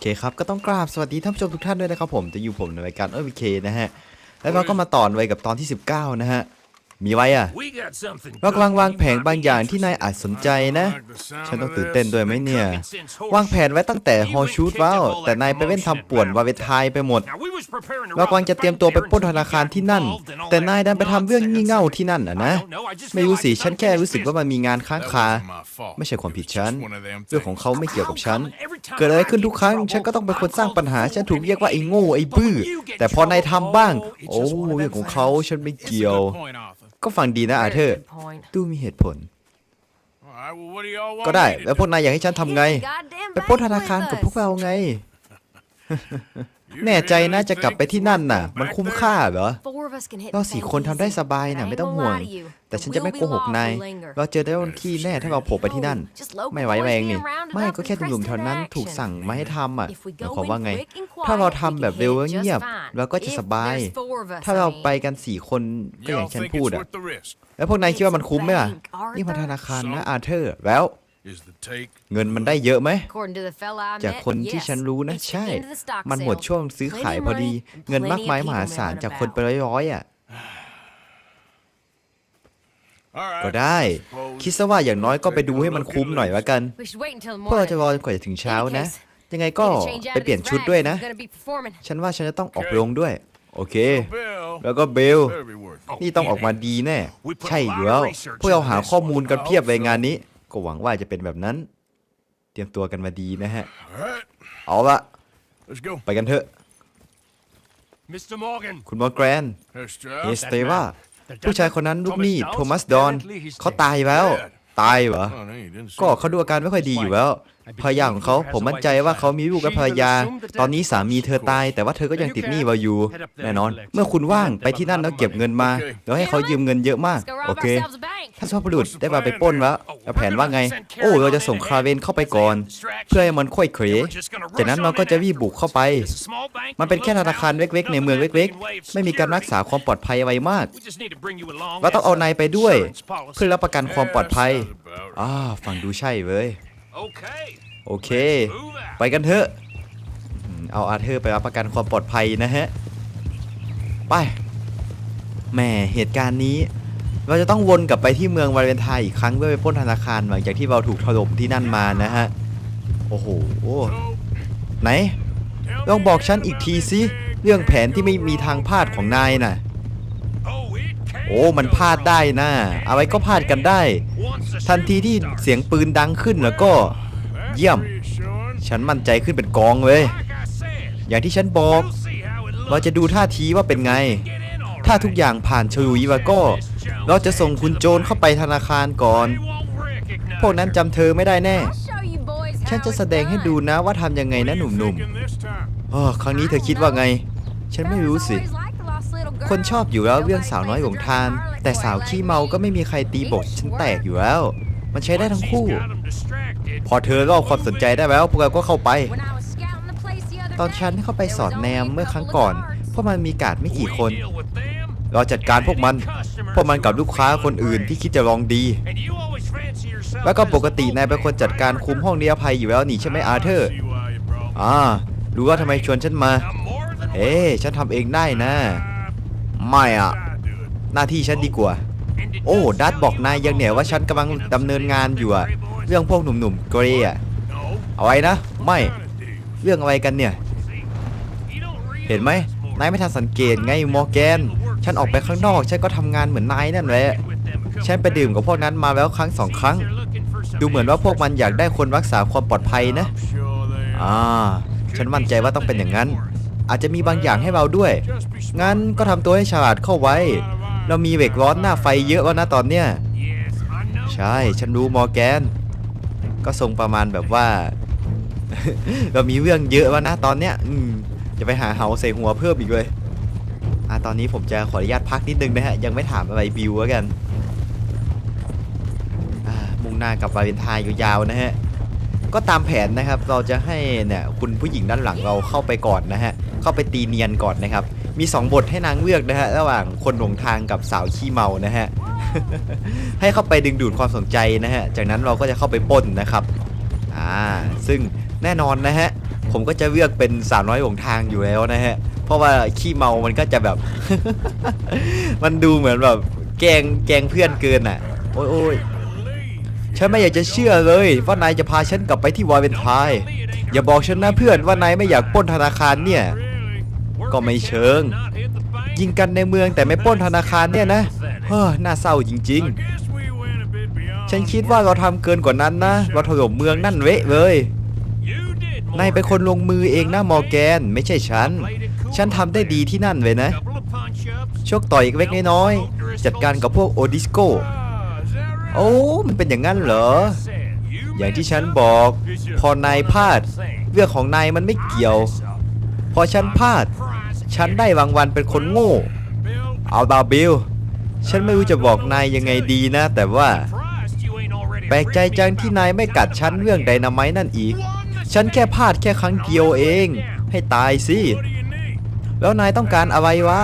เคครับ ก็ต้องกราบสวัสดีท่านผู้ชมทุกท่านด้วยนะครับผม จะอยู่ผมในรายการเออวีเคนะฮะ แล้วเราก็มาต่อไว้กับตอนที่ 19 นะฮะ มีไว้อะ We got something เรากำลังวางแผนบางอย่างที่นายอาจสนใจนะ ฉันต้องตื่นเต้นด้วยไหมเนี่ย วางแผนไว้ตั้งแต่ฮอชูดว้าวแต่นายไปเล่นทำป่วนวาเวทายไปหมด เรากำลังจะเตรียมตัวไปปล้นธนาคารที่นั่น แต่นายดันไปทำเรื่องงี่เง่าที่นั่นอะนะ ไม่รู้สิฉันแค่รู้สึกว่ามันมีงานค้างคา ไม่ใช่ความผิดฉัน เรื่องของเขาไม่เกี่ยวกับฉัน เกิดอะไรขึ้นทุกครั้ง ฉันก็ต้องเป็นคนสร้างปัญหา ฉันถูกเรียกว่าไอ้โง่ไอ้บื้อ แต่พอนายทำบ้าง โอ้เรื่องของเขาฉันไม่เกี่ยว ก็ฟังดีนะอาเธอร์ ดูมีเหตุผล ก็ได้ แล้วพวกนายอยากให้ฉันทำไง ไปปล้นธนาคารกับพวกเราไง แน่ใจนะจะกลับไปที่นั่นน่ะ มันคุ้มค่าเหรอ เราสี่คนทำได้สบายน่ะไม่ต้องห่วงแต่ฉันจะไม่โกหกนายเราเจอได้วันที่แน่ถ้าเราโผล่ไปที่นั่น ไม่ไหวแรงนี่ ไม่ก็แค่หนุ่มๆเท่านั้นถูกสั่งมาให้ทำอะหมายความว่าไง ถ้าเราทำแบบเร็วและเงียบเราก็จะสบาย ถ้าเราไปกันสี่คนก็อย่างฉันพูดอะ แล้วพวกนายคิดว่ามันคุ้มไหมล่ะ นี่มันธนาคารนะอาเธอร์ แล้ว เงินมันได้เยอะไหม จากคนที่ฉันรู้นะ ใช่ มันหมดช่วงซื้อขายพอดี เงินมากมายมหาศาลจากคนไปร้อยๆอะ ก็ได้ คิดซะว่าอย่างน้อยก็ไปดูให้มันคุ้มหน่อยละกันพวกเราจะรอจนกว่าจะถึงเช้านะ ยังไงก็ไปเปลี่ยนชุดด้วยนะ ฉันว่าฉันจะต้องออกโรงด้วย โอเค แล้วก็เบล นี่ต้องออกมาดีแน่ ใช่อยู่แล้ว พวกเราหาข้อมูลกันเพียบเลยงานนี้ ก็หวังว่าจะเป็นแบบนั้น เตรียมตัวกันมาดีนะฮะ เอาละไปกันเถอะ Mr. Morgan คุณมอร์แกรนเฮสเตว่า ผู้ชายคนนั้นลูกหนี้โทมัสดอน เขาตายแล้ว ตายเหรอ ก็เขาดูอาการไม่ค่อยดีอยู่แล้ว ภรรยาของเขาผมมั่นใจว่าเขามีลูกกับภรรยา ตอนนี้สามีเธอตาย แต่ว่าเธอก็ยังติดหนี้เราอยู่แน่นอน เมื่อคุณว่างไปที่นั่นแล้วเก็บเงินมาแล้วให้เขายืมเงินเยอะมาก โอเค ถ้าชอบบุรุษได้มาไปป้นแล้วแล้วแผนว่าไง โอ้เราจะส่งคราเวนเข้าไปก่อน เพื่อให้มันค่อยเขวจากนั้นเราก็จะรีบบุกเข้าไป มันเป็นแค่ธนาคารเล็กๆ ในเมืองเล็ก ๆ ไม่มีการรักษาความปลอดภัยอะไรมากเราต้องเอานายไปด้วย เพื่อรับประกันความปลอดภัยอ่าฟังดูใช่เว้ย โอเค ไปกันเถอะอืมเอาอาเธอร์ไปรับประกันความปลอดภัยนะฮะ ไป แหม่เหตุการณ์นี้ เราจะต้องวนกลับไปที่เมืองวาเลนไทน์อีกครั้งเพื่อไปปล้นธนาคารหลังจากที่เราถูกถล่มที่นั่นมานะฮะ โอ้โห ไหนลองบอกฉันอีกทีสิ เรื่องแผนที่ไม่มีทางพลาดของนายน่ะ โอ้มันพลาดได้นะ อะไรก็พลาดกันได้ ทันทีที่เสียงปืนดังขึ้นแล้วก็ เยี่ยม ฉันมั่นใจขึ้นเป็นกองเลย อย่างที่ฉันบอก เราจะดูท่าทีว่าเป็นไง ถ้าทุกอย่างผ่านฉลุยแล้วก็ เราจะส่งคุณโจรเข้าไปธนาคารก่อน พวกนั้นจำเธอไม่ได้แน่ ฉันจะแสดงให้ดูนะว่าทำยังไงนะหนุ่มๆครั้งนี้เธอคิดว่าไง ฉันไม่รู้สิ คนชอบอยู่แล้วเรื่องสาวน้อยหลงทานแต่สาวขี้เมาก็ไม่มีใครตีบทฉันแตกอยู่แล้ว มันใช้ได้ทั้งคู่ พอเธอรอบความสนใจได้แล้วพวกเราก็เข้าไป ตอนฉันเข้าไปสอดแนมเมื่อครั้งก่อน พวกมันมีกาดไม่กี่คน เราจัดการพวกมัน พวกมันกับลูกค้าคนอื่นที่คิดจะลองดี แล้วก็ปกตินายเป็นคนจัดการคุมห้องนิรภัยอยู่แล้วนี่ใช่ไหมอาร์เธอร์อ่ารู้ว่าทำไมชวนฉันมา เฮ้ฉันทำเองได้นะ ไม่อะหน้าที่ฉันดีกว่า โอ้ดัตบอกนายยังเหนี่ยว่าฉันกำลังดำเนินงานอยู่อะเรื่องพวกหนุ่มๆเกรย์อะเอาไว้นะ ไม่เรื่องอะไรกันเนี่ย เห็นไหมนายไม่ทันสังเกตไงมอร์แกน ฉันออกไปข้างนอกฉันก็ทำงานเหมือนนายนั่นแหละฉันไปดื่มกับพวกนั้นมาแล้วครั้งสองครั้ง ดูเหมือนว่าพวกมันอยากได้คนรักษาความปลอดภัยนะ อ่า ฉันมั่นใจว่าต้องเป็นอย่างนั้น อาจจะมีบางอย่างให้เราด้วย งั้นก็ทำตัวให้ฉลาดเข้าไว้ เรามีเบรกร้อนหน้าไฟเยอะแล้วนะตอนเนี้ย ใช่ ฉันรู้มอร์แกน ก็ทรงประมาณแบบว่า เรามีเรื่องเยอะแล้วนะตอนเนี้ย อืมจะไปหาเหาใส่หัวเพิ่มอีกเลยอะตอนนี้ผมจะขออนุญาตพักนิดนึงนะฮะ ยังไม่ถามอะไรบิวแล้วกันอ่ามุ่งหน้ากับวาเลนไทน์ยาวๆนะฮะ ก็ตามแผนนะครับ เราจะให้เนี่ยคุณผู้หญิงด้านหลังเราเข้าไปก่อนนะฮะ เข้าไปตีเนียนก่อนนะครับ มี 2 บทให้นางเลือกนะฮะระหว่างคนหลงทางกับสาวขี้เมานะฮะให้เข้าไปดึงดูดความสนใจนะฮะจากนั้นเราก็จะเข้าไปป้นนะครับอ่าซึ่งแน่นอนนะฮะผมก็จะเลือกเป็นสาวน้อยหลงทางอยู่แล้วนะฮะเพราะว่าขี้เมามันก็จะแบบ มันดูเหมือนแบบแกล้งแกงเพื่อนเกินอะ โอ้ยโอ้ยฉันไม่อยากจะเชื่อเลยว่านายจะพาฉันกลับไปที่วาเลนไทน์อย่าบอกฉันนะเพื่อนว่านายไม่อยากป้นธนาคารเนี่ย ก็ไม่เชิง ยิงกันในเมืองแต่ไม่ปล้นธนาคารเนี่ยนะเฮ้อน่าเศร้าจริง ๆ ฉันคิดว่าเราทำเกินกว่านั้นนะ เราถล่มเมืองนั่นเวะเลยนายเป็นคนลงมือเองนะมอร์แกน ไม่ใช่ฉัน ฉันทำได้ดีที่นั่นเลยนะชกต่อยอีกเล็กน้อยๆจัดการกับพวกโอดิสโกโอ้มันเป็นอย่างนั้นเหรอ อย่างที่ฉันบอก พอนายพลาด เรื่องของนายมันไม่เกี่ยว พอฉันพลาด ฉันได้รางวัลเป็นคนโง่ เอาดาบิล ฉันไม่รู้จะบอกนายยังไงดีนะ แต่ว่า แปลกใจจังที่นายไม่กัดฉันเรื่องไดนาไมต์นั่นอีก ฉันแค่พลาดแค่ครั้งเดียวเอง ให้ตายสิ แล้วนายต้องการอะไรวะ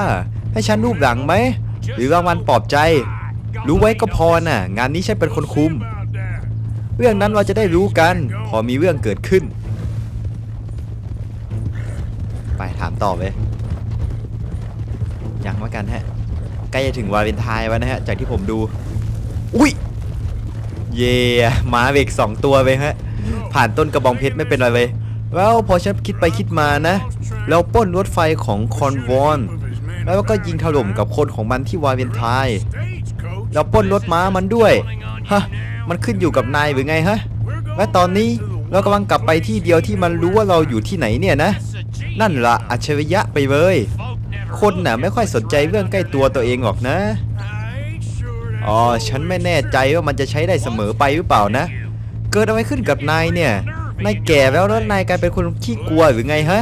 ให้ฉันรูปหลังไหม หรือรางวัลปลอบใจ รู้ไว้ก็พอน่ะ งานนี้ฉันเป็นคนคุม เรื่องนั้นเราจะได้รู้กัน พอมีเรื่องเกิดขึ้น ไปถามต่อไป ยังว่ากันฮะใกล้จะถึงวาเลนไทน์แล้วนะฮะจากที่ผมดู อุ้ยเย่หมาเบรกสองตัวไปฮะผ่านต้นกระบองเพชรไม่เป็นไรเลยแล้วพอฉันคิดไปคิดมานะเราป้นรถไฟของคอนวอนแล้วก็ยิงถล่มกับคนของมันที่วาเลนไทน์เราป้นรถม้ามันด้วยฮะมันขึ้นอยู่กับนายหรือไงฮะและตอนนี้เรากำลังกลับไปที่เดียวที่มันรู้ว่าเราอยู่ที่ไหนเนี่ยนะ นั่นละอัจฉริยะไปเลย คนน่ะไม่ค่อยสนใจเรื่องใกล้ตัวตัวเองหรอกนะ อ๋อ ฉันไม่แน่ใจว่ามันจะใช้ได้เสมอไปหรือเปล่านะ เกิดอะไรขึ้นกับนายเนี่ย นายแก่แล้วแล้วนายกลายเป็นคนขี้กลัวหรือไงฮะ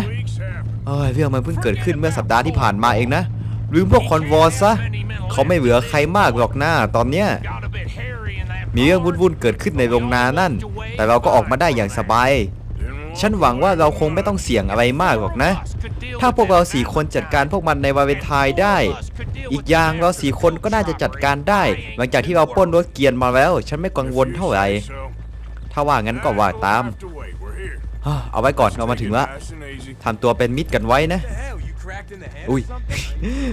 เอ้ยเรื่องมันเพิ่งเกิดขึ้นเมื่อสัปดาห์ที่ผ่านมาเองนะ ลืมพวกคอนวอร์ซะ เขาไม่เหลือใครมากหรอกหน้าตอนเนี้ย มีเรื่องวุ่นๆเกิดขึ้นในโรงนานั่น แต่เราก็ออกมาได้อย่างสบาย ฉันหวังว่าเราคงไม่ต้องเสี่ยงอะไรมากหรอกนะ ถ้าพวกเราสี่คนจัดการพวกมันในวาเลนไทน์ได้ อีกอย่างเราสี่คนก็น่าจะจัดการได้ หลังจากที่เราปล้นรถเกียร์มาแล้ว ฉันไม่กังวลเท่าไหร่ถ้าว่างั้นก็ว่าตามเอาไว้ก่อนเรามาถึงละทำตัวเป็นมิตรกันไว้นะอุ้ย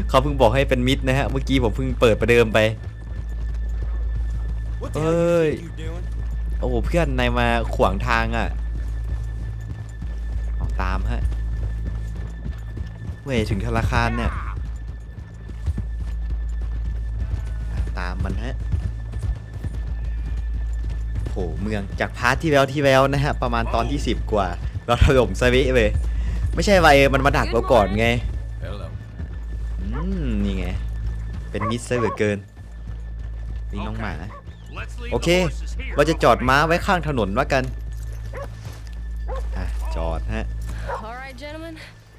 เขาเพิ่งบอกให้เป็นมิตรนะฮะเมื่อกี้ผมเพิ่งเปิดประเดิมไปเอ้ยโอ้เพื่อนนายมาขวางทางอะ ตามฮะเมื่อถึงธนาคารเนี่ยอะตามมันฮะโหเมืองจากพาร์ทที่แล้วที่แล้วนะฮะ ประมาณตอนที่ 10 กว่า เราถล่มสวิเลย ไม่ใช่ไวมันมาดักเราก่อนไงอืมนี่ไง เป็นมิตรซะเหลือเกินนี่น้องหมา โอเค เราจะจอดม้าไว้ข้างถนนว่ากัน อะ จอดฮะ All right, gentlemen.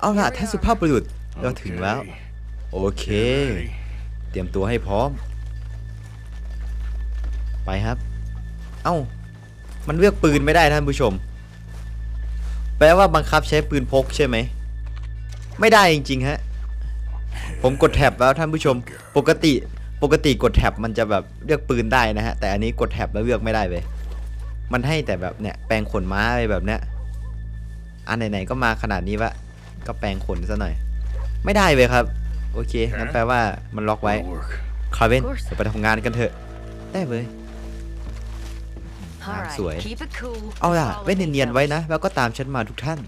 เอาล่ะท่านสุภาพบุรุษเราถึงแล้ว โอเค เตรียมตัวให้พร้อม ไปครับ เอ้า มันเลือกปืนไม่ได้ท่านผู้ชม แปลว่าบังคับใช้ปืนพกใช่ไหม ไม่ได้จริงๆฮะ ผมกดแท็บแล้วท่านผู้ชม ปกติปกติกดแท็บมันจะแบบเลือกปืนได้นะฮะ แต่อันนี้กดแท็บแล้วเลือกไม่ได้เลย มันให้แต่แบบเนี่ยแปลงขนม้าอะไรแบบเนี้ย อันไหนๆก็มาขนาดนี้วะ ก็แปลงขนซะหน่อย ไม่ได้เลยครับ โอเคงั้นแปลว่ามันล็อกไว้คาเวนเดี๋ยวไปทำงานกันเถอะ ได้เลย All right, sủi. keep it cool. เอาล่ะ Follow ไว้ the เนียนๆไว้นะ details. แล้วก็ตามฉันมาทุกท่าน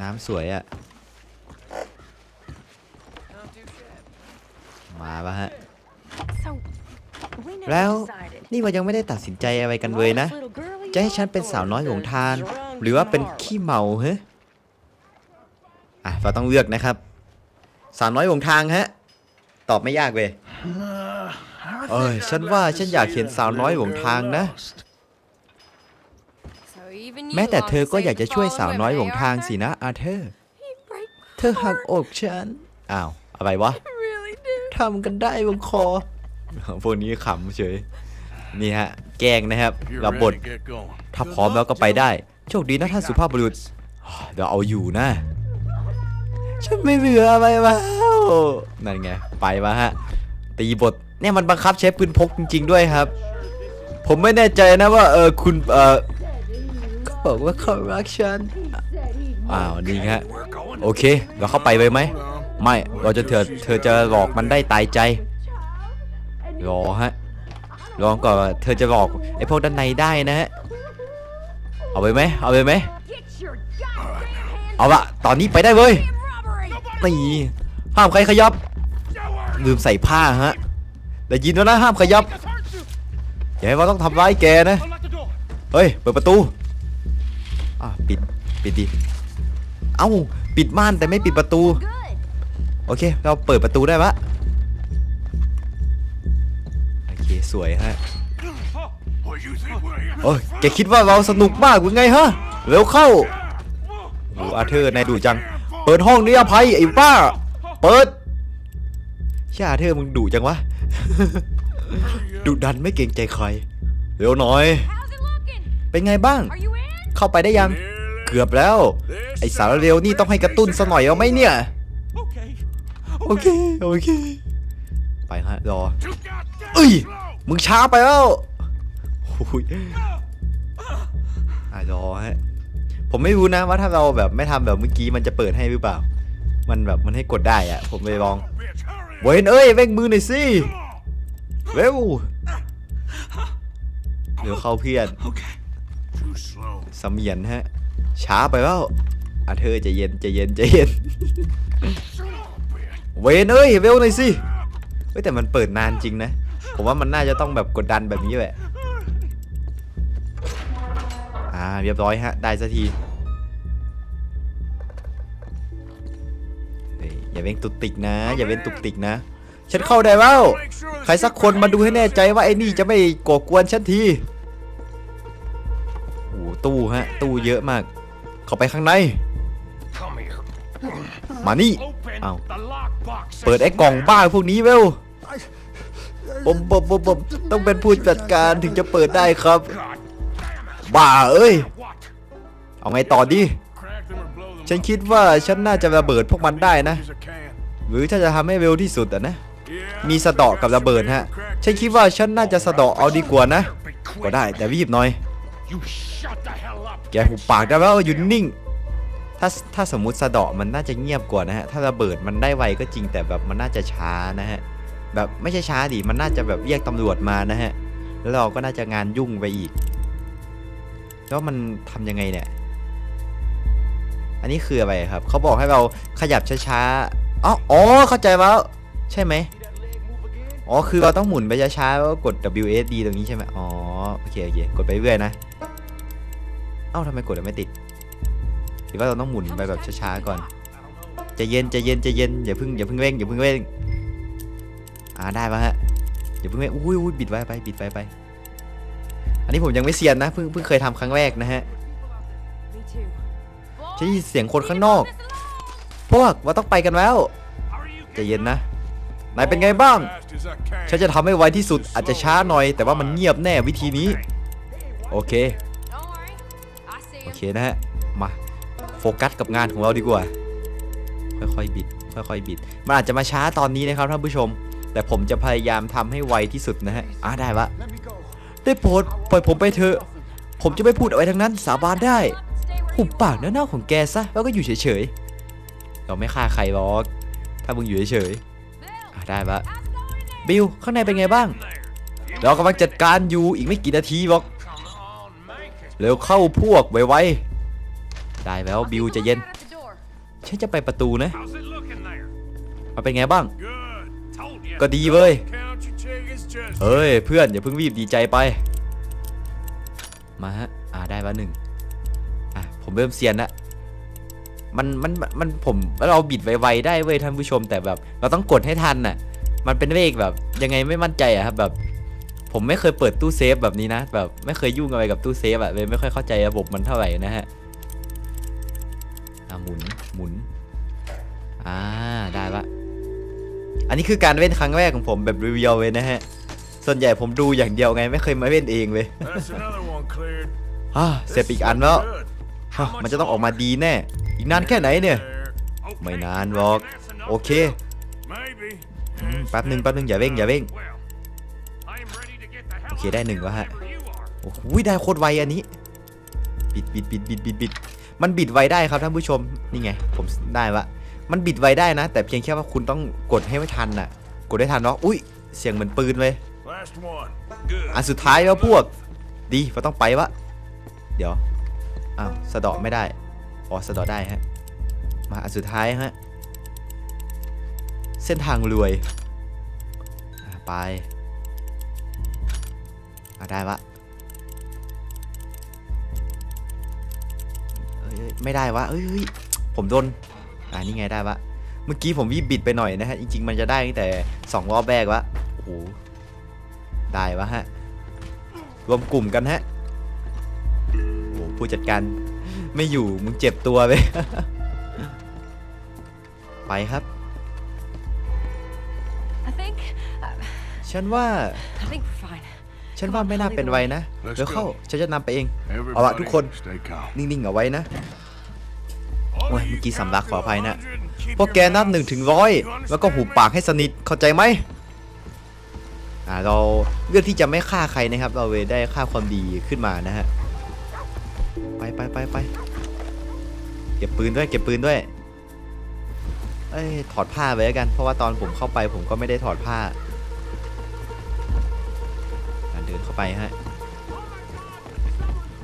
น้ำสวยอะมาปะฮะ So, we never แล้ว decided. นี่เรายังไม่ได้ตัดสินใจอะไรกันเลยนะ Little girly จะให้ฉันเป็นสาวน้อยหลงทาน หรือว่าเป็นขี้เมาเฮ้อะเราต้องเลือกนะครับ สาวน้อยหลงทางฮะ ตอบไม่ยากเลยเอ้ยฉันว่าฉันอยากเห็นสาวน้อยหลงทางนะ So even you แม้แต่ long เธอ to ก็ save อยากจะ the ช่วย fallen สาวน้อยหลง women, ทาง eh, สินะอาเธอร์ Arthur? You break เธอหักอกฉัน อ้าว อะไรวะ my- really do. ทำกันได้บงคอพวกนี้ขำเฉย นี่ฮะ แกล้งนะครับรับบทถ้าพร้อมแล้วก็ไปได้ โชคดีนะท่านสุภาพบุรุษ เดี๋ยวเอาอยู่นะ ฉันไม่เหลืออะไรแล้วนั่นไง ไปมาฮะ ตีบท เนี่ยมันบังคับใช้ปืนพกจริง ๆ ด้วยครับ ผมไม่แน่ใจนะว่าเออคุณเออบอกว่าเขารักฉัน อ้าวนี่ฮะ We're going. โอเค เราเข้าไปเลยไหม ไม่ เราจะเธอเธอจะหลอกมันได้ตายใจ รอฮะ ลองก่อนว่าเธอจะหลอกไอ้พวกด้านในได้นะฮะ เอาไปไหมเอาไปไหม Get your goddamn เอาละตอนนี้ไปได้เว้ย robbery! นี่ห้ามใครขยับ ลืมใส่ผ้าฮะได้ยินแล้วนะห้ามขยับอย่าให้ว่าต้องทำร้ายแกนะ Unlock the door. เฮ้ย เปิดประตู อะปิด ปิดดิ เอ้า ปิดม่านแต่ไม่ปิดประตู Good. โอเค เราเปิดประตูได้ปะโอเค สวยฮะ โอ้ยแกคิดว่าเราสนุกมากหรือไงฮะเร็วเข้าโอ้อาเธอร์นายดุจัง เปิดห้องนี้อภัยไอ้บ้า เปิดชาเธอร์มึงดุจังวะ ดุดันไม่เกรงใจใคร เร็วหน่อย เป็นไงบ้าง เข้าไปได้ยัง เกือบแล้ว ไอสารเร็วนี่ต้องให้กระตุ้นซะหน่อยเอาไหมเนี่ย โอเค โอเค ไปฮะรอ เอ้ย มึงช้าไปแล้ว อะรอฮะผมไม่รู้นะว่าถ้าเราแบบไม่ทำแบบเมื่อกี้มันจะเปิดให้หรือเปล่า มันแบบมันให้กดได้อะผมไปลองเวนเอ้ยเว่งมือหน่อยสิเร็วเดี๋ยวเข้าเพื่อนสมียนฮะ ช้าไปแล้วอะเธอใจะเย็นใจะเย็นใจะเย็น เวนเอ้ยเร็วหน่อยสิเฮ้ยแต่มันเปิดนานจริงนะ ผมว่ามันน่าจะต้องแบบกดดันแบบนี้แหละ อ่าเรียบร้อยฮะ ได้สักทีอย่าเว้งตุกติกนะ อย่าเว้งตุกติกนะฉันเข้าได้แล้ว Make sure the ใครสักคนมาดูให้แน่ใจว่าไอ้นี่จะไม่ก่อกวนฉันทีโอ้โหตู้ฮะ ตู้เยอะมาก เข้าไปข้างใน มานี่ Open Ow. the lockbox. เปิดไอ้กล่องบ้าพวกนี้เวผมผมผมผมต้องเป็นผู้จัดการถึงจะเปิดได้ครับ บ้าเอ้ย เอาไงต่อดี ฉันคิดว่าฉันน่าจะระเบิดพวกมันได้นะ หรือถ้าจะทำให้เร็วที่สุดอะนะ มีสะเดาะกับระเบิดฮะ ฉันคิดว่าฉันน่าจะสะเดาะเอาดีกว่านะ ก็ได้แต่รีบหน่อย แกหุบปากได้แล้วอยู่นิ่ง ถ้าถ้าสมมุติสะเดาะมันน่าจะเงียบกว่านะฮะ ถ้าระเบิดมันได้ไวก็จริงแต่แบบมันน่าจะช้านะฮะ แบบไม่ใช่ช้าดิ มันน่าจะแบบเรียกตำรวจมานะฮะ แล้วเราก็น่าจะงานยุ่งไปอีก แล้วมันทำยังไงเนี่ย อันนี้คืออะไรครับ เขาบอกให้เราขยับช้าๆ อ๋ออ๋อเข้าใจแล้ว ใช่ไหมอ๋อ คือเราต้องหมุนไปช้าๆ แล้วกด WSD ตรงนี้ใช่ไหมอ๋อ โอเค โอเค กดไปเรื่อยนะ เอ้าทำไมกดแล้วไม่ติด หรือว่าเราต้องหมุนไปแบบช้าๆ ก่อนจะเย็นจะเย็นจะเย็นอย่าเพิ่งอย่าเพิ่งเร่งอย่าเพิ่งเร่ง อ่าได้ปะฮะ อย่าเพิ่งเร่ง อุ้ยอุ้ยบิดไว้ไป บิดไว้ไป นนี้ผมยังไม่เซียนนะเพิ่งเพิ่งเคยทำครั้งแรกนะฮะ Me too. ฉันได้ยินเสียงคนข้างนอก พวกว่าต้องไปกันแล้ว Are you ใจเย็นนะนายเป็นไงบ้าง ฉันจะทำให้ไวที่สุดอาจจะช้าหน่อย แต่ว่ามันเงียบแน่วิธีนี้ โอเค โอเคนะฮะ มา โฟกัสกับงานของเราดีกว่า ค่อยๆบิด ค่อยๆบิด มันอาจจะมาช้าตอนนี้นะครับท่านผู้ชม แต่ผมจะพยายามทำให้ไวที่สุดนะฮะ อ่าได้ปะ ได้โปรดปล่อยผมไปเถอะ ผมจะไม่พูดอะไรทั้งนั้นสาบานได้ Stay where หุบ you ปากเน่าๆของแกซะแล้วก็อยู่เฉยๆเราไม่ฆ่าใครหรอก ถ้ามึงอยู่เฉย Bill, ๆอ่าได้ปะ how's it going in there? บิลข้างในเป็นไงบ้าง there? เรากำลังจัดการอยู่อีกไม่กี่นาทีหรอก Come on, make it. เร็วเข้าพวกไวๆได้แล้ว I'll บิล keep ใจะ a เย็น lookout at the door. ฉันจะไปประตูนะ How's it looking there? มันเป็นไงบ้าง Good. Told you. ก็ดีเว้ย เฮ้ยเพื่อนอย่าเพิ่งรีบดีใจไป มาฮะอ่าได้มาหนึ่งอะผมเริ่มเซียนละมันมันมันผมเราบิดไวๆได้เว้ยท่านผู้ชมแต่แบบ เราต้องกดให้ทันน่ะ มันเป็นเลขแบบ ยังไงไม่มั่นใจอะครับแบบ ผมไม่เคยเปิดตู้เซฟแบบนี้นะ แบบไม่เคยยุ่งอะไรกับตู้เซฟอะเลยไม่ค่อยเข้าใจระบบมันเท่าไหร่นะฮะอะหมุนหมุนอ่าได้ละอันนี้คือการเล่นครั้งแรกของผมแบบรีวิวเลยนะฮะ ส่วนใหญ่ผมดูอย่างเดียวไงไม่เคยมาเล่นเองเลย That's another one cleared. อ่าเสร็จอีกอันแล้ว Good. ฮะมันจะต้องออกมาดีแน่ อีกนานแค่ไหนเนี่ย There. Okay, ไม่นานหรอก that's enough. โอเค Maybe. อืม Yes, แป๊บหนึ่งแป๊บหนึ่งอย่าเร่งอย่าเร่ง Well, I'm ready to get the hell โอเคได้หนึ่งแล้วฮะ wherever you are. โอ้โหได้โคตรไวอันนี้บิดบิดบิดบิดบิดบิดมันบิดไวได้ครับท่านผู้ชมนี่ไง ผมได้ละมันบิดไวได้นะ แต่เพียงแค่ว่าคุณต้องกดให้ไม่ทันน่ะ กดได้ทันเนาะอุ้ยเสียงเหมือนปืนเลย Last one. Good. อันสุดท้ายแล้วพวก ดีเราต้องไปวะ เดี๋ยว อ้าว สะดาะไม่ได้ อ๋อ สะดาะได้ฮะ มาอันสุดท้ายฮะ เส้นทางรวย ไปได้วะเอ้ยไม่ได้วะเอ้ย ผมโดน อ่านี่ไงได้วะ เมื่อกี้ผมวิบิดไปหน่อยนะฮะ จริง ๆ มันจะได้ตั้งแต่สองรอบแรกวะ โอ้โห ได้วะฮะ รวมกลุ่มกันฮะโอ้ผู้จัดการไม่อยู่มึงเจ็บตัวไปไปครับ I think. Uh, ฉันว่า I think we're fine. ฉันว่าไม่น่าเป็นไรนะ Let's เดี๋ยวเข้า go. ฉันจะนำไปเอง Everybody, เอาละทุกคน stay calm. นิ่งๆเอาไว้นะ All โอ้ย of เมื่ you อกี้สำลักขออภัยนะ count to 100 and keep พวก your แกนับ mouths หนึ่งถึงร้อย shut. แล้วก็หุบปากให้สนิทเข้าใจไหม อ่าเราเลือกที่จะไม่ฆ่าใครนะครับ เราเลยได้ค่าความดีขึ้นมานะฮะไปไปไปไปเก็บปืนด้วยเก็บปืนด้วยเอ้ยถอดผ้าไว้แล้วกัน เพราะว่าตอนผมเข้าไปผมก็ไม่ได้ถอดผ้าเดินเข้าไปฮะ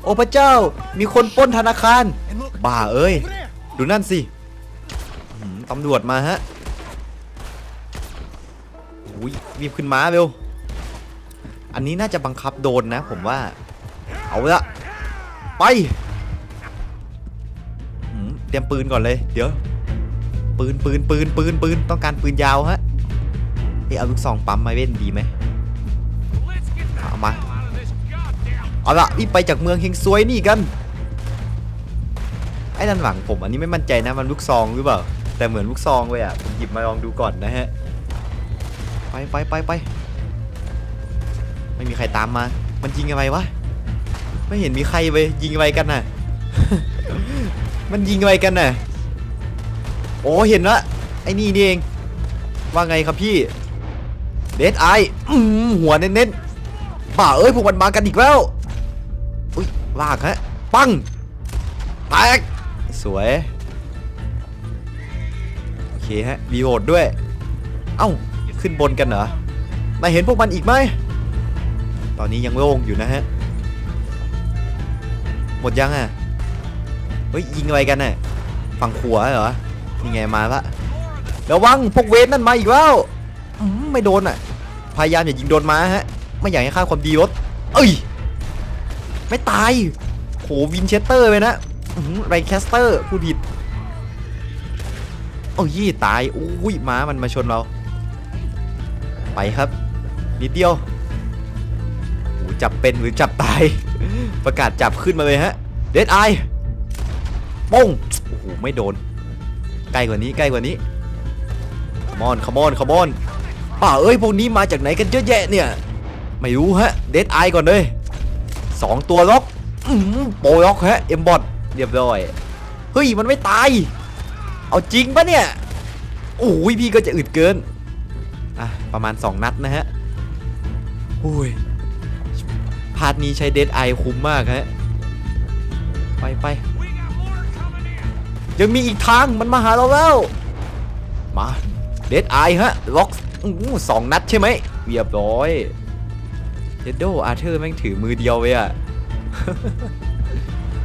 โอ้พระเจ้ามีคนปล้นธนาคาร บ้าเอ้ย ดูนั่นสิตำรวจมาฮะอุ้ยรีบขึ้นม้าเร็ว อันนี้น่าจะบังคับโดนนะ ผมว่า เอาละไปเตรียมปืนก่อนเลย เดี๋ยว ปืนปืนปืนปืนปืนต้องการปืนยาวฮะเอ้ยเอาลูกซองปั๊มมาเล่นดีไหมเอามาเอาละรีบไปจากเมืองเฮงซวยนี่กันไอ้ด้านหลังผมอันนี้ไม่มั่นใจนะมันลูกซองหรือเปล่าแต่เหมือนลูกซองเลยอะผมหยิบมาลองดูก่อนนะฮะไปไปไปไป ม่มีใครตามมา มันยิงอะไรวะ ไม่เห็นมีใครเลยยิงอะไรกันน่ะ มันยิงอะไรกันน่ะ โอ้เห็นละไอ้นี่นี่เอง ว่าไงครับพี่ เดดไออืมหัวเน้นๆป่าเอ้ยพวกมันมากันอีกแล้ว อุ้ยลากฮะ ปังแตกสวย โอเคฮะรีโหลดด้วย เอ้า ขึ้นบนกันเหรอมาเห็นพวกมันอีกไหม ตอนนี้ยังโล่งอยู่นะฮะ หมดยังอะ เฮ้ยยิงอะไรกันน่ะ ฝั่งขวาเหรอ นี่ไงมาละระวังพวกเวทนั่นมาอีกแล้วมไม่โดนอะ พยายามอย่ายิงโดนม้าฮะ ไม่อยากให้ค่าความดีลดเอ้ย ไม่ตาย โหวินเชสเตอร์เลยนะไรแคสเตอร์พูดผิดโอ้ยตาย อุ้ยม้ามันมาชนเรา ไปครับ นิดเดียว จับเป็นหรือจับตาย ประกาศจับขึ้นมาเลยฮะเดดไอป้งโอ้โหไม่โดน ใกล้กว่านี้ใกล้กว่านี้ขมอนขมอนขมอนป่าเอ้ยพวกนี้มาจากไหนกันเยอะแยะเนี่ย ไม่รู้ฮะเดดไอก่อนเลยสองตัวล็อกโปรล็อกฮะเอ็มบอทเรียบร้อยเฮ้ยมันไม่ตาย เอาจริงปะเนี่ยโอ้ยพี่ก็จะอึดเกินอะประมาณ 2 นัดนะฮะโอ้ย พาร์ทนี้ใช้เดดไอคุ้มมากฮะไปไปยังมีอีกทางมันมาหาเราแล้ว มาเดดไอฮะล็อกสองนัดใช่ไหมเรียบร้อยเดดโดอาเธอร์แม่งถือมือเดียวเลยอะ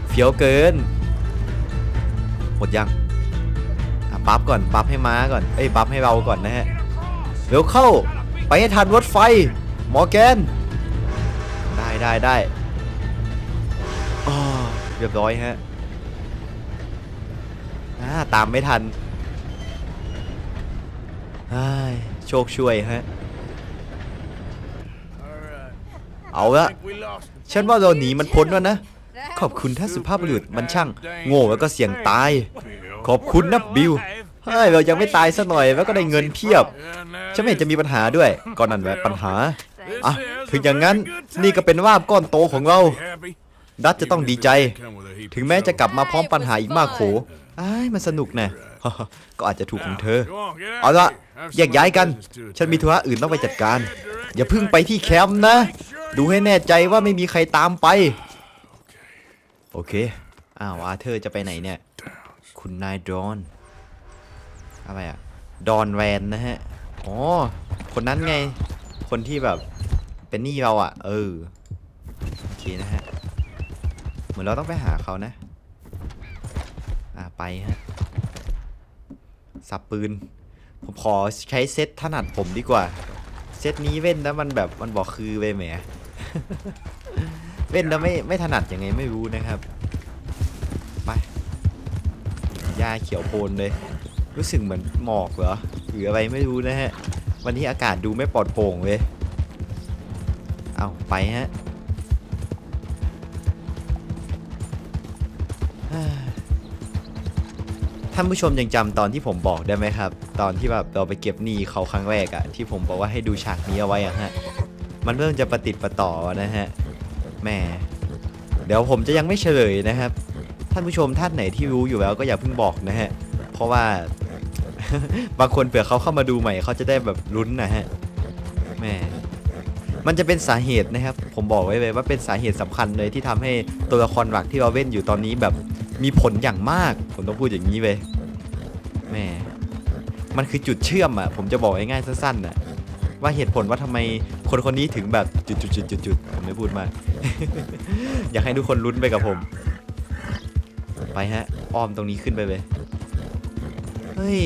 เฟี้ยวเกินหมดยังอะบัฟก่อนบัฟให้ม้าก่อนเอ้ยบัฟให้เราก่อนนะฮะเร็วเข้า ไปให้ทันรถไฟ หมอแกน ได้ได้ไดเรียบร้อยฮะอ่าตามไม่ทันโชคช่วยฮะ เอาละฉันว่าเราหนีมันพ้นแล้วนะ ขอบคุณท่านสุภาพบุรุษมันช่าง โง่แล้วก็เสี่ยงตาย ขอบคุณนะบิลเฮ้ยเรายังไม่ตายสักหน่อยแล้วก็ได้เงินเพียบฉันไม่เห็นจะมีปัญหาด้วย ก่อนนั่นแหละปัญหา อะ ถึงอย่างนั้นนี่ก็เป็นลาบก้อนโตของเรา ดัตจะต้องดีใจ ถึงแม้จะกลับมาพร้อมปัญหาอีกมากโขอ้ายมันสนุกนะ ก็อาจจะถูกของเธอ เอาละแยกย้ายกัน ฉันมีธุระอื่นต้องไปจัดการ อย่าเพิ่งไปที่แคมป์นะ ดูให้แน่ใจว่าไม่มีใครตามไป โอเค อ้าวอาเธอร์จะไปไหนเนี่ย คุณนายดอนอะไรอะดอนแวนนะฮะ อ๋อ คนนั้นไง คนที่แบบ เป็นหนี้เราอะ เออโอเคนะฮะ เหมือนเราต้องไปหาเขานะ อ่าไปฮะ สับปืน ผมขอใช้เซตถนัดผมดีกว่า เซตนี้เว้นแล้วมันแบบมันบอกคือไปแหม เว้นแล้วไม่ไม่ถนัดยังไงไม่รู้นะครับ ไปหญ้าเขียวโพลนเลย รู้สึกเหมือนหมอกเหรอหรืออะไรไม่รู้นะฮะ วันนี้อากาศดูไม่ปลอดโปร่งเลย เอาไปฮะท่านผู้ชมยังจำตอนที่ผมบอกได้ไหมครับ ตอนที่แบบเราไปเก็บหนี้เขาครั้งแรกอะที่ผมบอกว่าให้ดูฉากนี้เอาไว้อะฮะมันเริ่มจะประติดประต่อนะฮะแหมเดี๋ยวผมจะยังไม่เฉลยนะครับ ท่านผู้ชมท่านไหนที่รู้อยู่แล้วก็อย่าเพิ่งบอกนะฮะเพราะว่าบางคนเผื่อเขาเข้ามาดูใหม่เขาจะได้แบบลุ้นนะฮะแหม มันจะเป็นสาเหตุนะครับ ผมบอกไว้เลยว่าเป็นสาเหตุสำคัญเลยที่ทำให้ตัวละครหลักที่เราเล่นอยู่ตอนนี้แบบมีผลอย่างมาก ผมต้องพูดอย่างนี้เลยแหมมันคือจุดเชื่อมอะ ผมจะบอกง่ายๆสั้นๆน่ะว่าเหตุผลว่าทำไมคนคนนี้ถึงแบบจุดๆๆๆผมไม่พูดมาก อยากให้ทุกคนลุ้นไปกับผม ไปฮะ อ้อมตรงนี้ขึ้นไปเลย เฮ้ย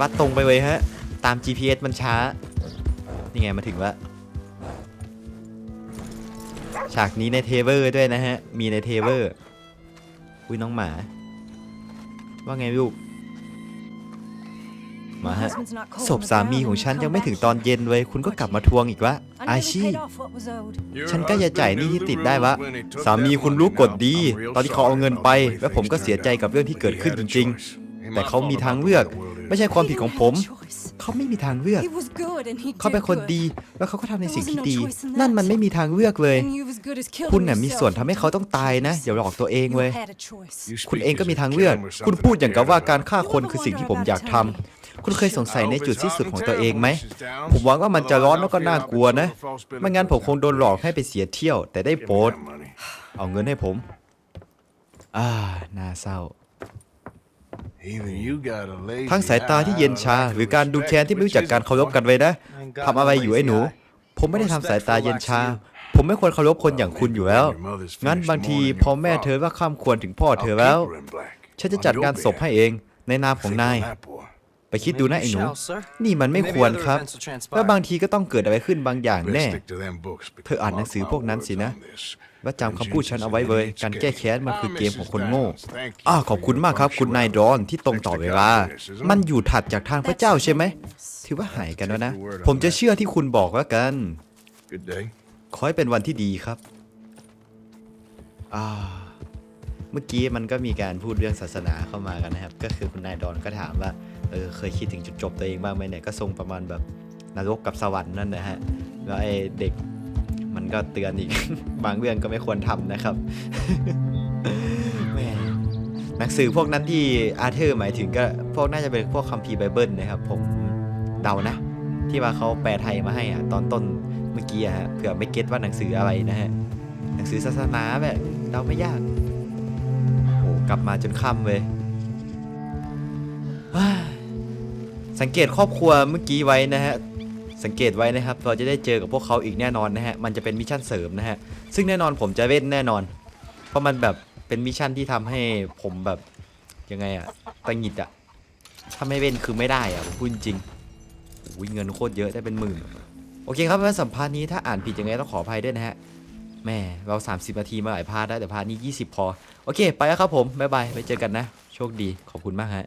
วัดตรงไปเลยฮะ ตาม GPS มันช้า นี่ไงมาถึงแล้ว ฉากนี้ในเทเวอร์ด้วยนะฮะ มีในเทเวอร์ อุ้ยน้องหมา ว่าไงลูก มาฮะ ศพสามีของฉันยังไม่ถึงตอนเย็นเลย คุณก็กลับมาทวงอีกวะ อาชีฉันก็จะจ่ายหนี้ที่ติดได้วะ สามีคุณรู้กฎดี ตอนที่เขาเอาเงินไป และผมก็เสียใจกับเรื่องที่เกิดขึ้นจริง ๆ แต่เขามีทางเลือก ไม่ใช่ความผิดของผม เขาไม่มีทางเลือก เขาเป็นคนดีแล้วเขาก็ทำในสิ่งที่ดี นั่นมันไม่มีทางเลือกเลย คุณน่ะมีส่วนทำให้เขาต้องตายนะอย่าหลอกตัวเองเว้ยคุณเองก็มีทางเลือก คุณพูดอย่างกับว่าการฆ่าคนคือสิ่งที่ผมอยากทำคุณเคยสงสัยในจุดสิ้นสุดของตัวเองไหม ผมหวังว่ามันจะร้อนแล้วก็น่ากลัวนะ ไม่งั้นผมคงโดนหลอกให้ไปเสียเที่ยว แต่ได้โปรดเอาเงินให้ผม อ่าน่าเศร้า ทั้งสายตาที่เย็นชา หรือการดูแคลนที่ไม่รู้จักการเคารพกันไว้นะทำอะไรอยู่ไอ้หนู ผมไม่ได้ทำสายตาเย็นชา ผมไม่ควรเคารพคนอย่างคุณอยู่แล้ว งั้นบางทีพอแม่เธอว่าข้ามควรถึงพ่อเธอแล้ว ฉันจะจัดการศพให้เองในนามของนาย ไปคิดดูนะไอ้หนู นี่มันไม่ควรครับ แล้วบางทีก็ต้องเกิดอะไรขึ้นบางอย่างแน่ เธออ่านหนังสือพวกนั้นสินะ ว่าจำคำพูดฉันเอาไว้เลยการแก้แค้นมันคือเกมของคนโง่อ้าขอบคุณมากครับ คุณนายดอนที่ตรงต่อเวลา มันอยู่ถัดจากทางพระเจ้าใช่ไหมถือว่าหายกันแล้วนะ ผมจะเชื่อที่คุณบอกแล้วกันขอให้เป็นวันที่ดีครับอ่าเมื่อกี้มันก็มีการพูดเรื่องศาสนาเข้ามากันนะครับ ก็คือคุณนายดอนก็ถามว่าเออเคยคิดถึงจุดจบตัวเองบ้างไหมเนี่ยก็ทรงประมาณแบบนรกกับสวรรค์นั่นนะฮะแล้วไอ้เด็ก มันก็เตือนอีก บางเรื่องก็ไม่ควรทำนะครับแหม่หนังสือพวกนั้นที่อาเธอร์หมายถึงก็พวกน่าจะเป็นพวกคัมภีร์ไบเบิลนะครับ ผมเดานะ ที่ว่าเขาแปลไทยมาให้อะตอนต้นเมื่อกี้อะฮะเผื่อไม่เก็ตว่าหนังสืออะไรนะฮะหนังสือศาสนาแบบเดาไม่ยากโอ้กลับมาจนค่ำเลยว้ายสังเกตครอบครัวเมื่อกี้ไว้นะฮะ สังเกตไว้นะครับ เราจะได้เจอกับพวกเขาอีกแน่นอนนะฮะ มันจะเป็นมิชชั่นเสริมนะฮะ ซึ่งแน่นอนผมจะเล่นแน่นอน เพราะมันแบบเป็นมิชชั่นที่ทำให้ผมแบบยังไงอะตังหงิดอะถ้าไม่เล่นคือไม่ได้อะผมพูดจริงโอ้ยเงินโคตรเยอะได้เป็นหมื่น โอเคครับสัมภาษณ์นี้ถ้าอ่านผิดยังไงต้องขออภัยด้วยนะฮะแม่เรา 30 นาทีมาหลายพาร์ทแล้วแต่พาร์ทนี้ 20 พอ โอเค ไปแล้วครับผม บ๊ายบาย ไปเจอกันนะ โชคดี ขอบคุณมากฮะ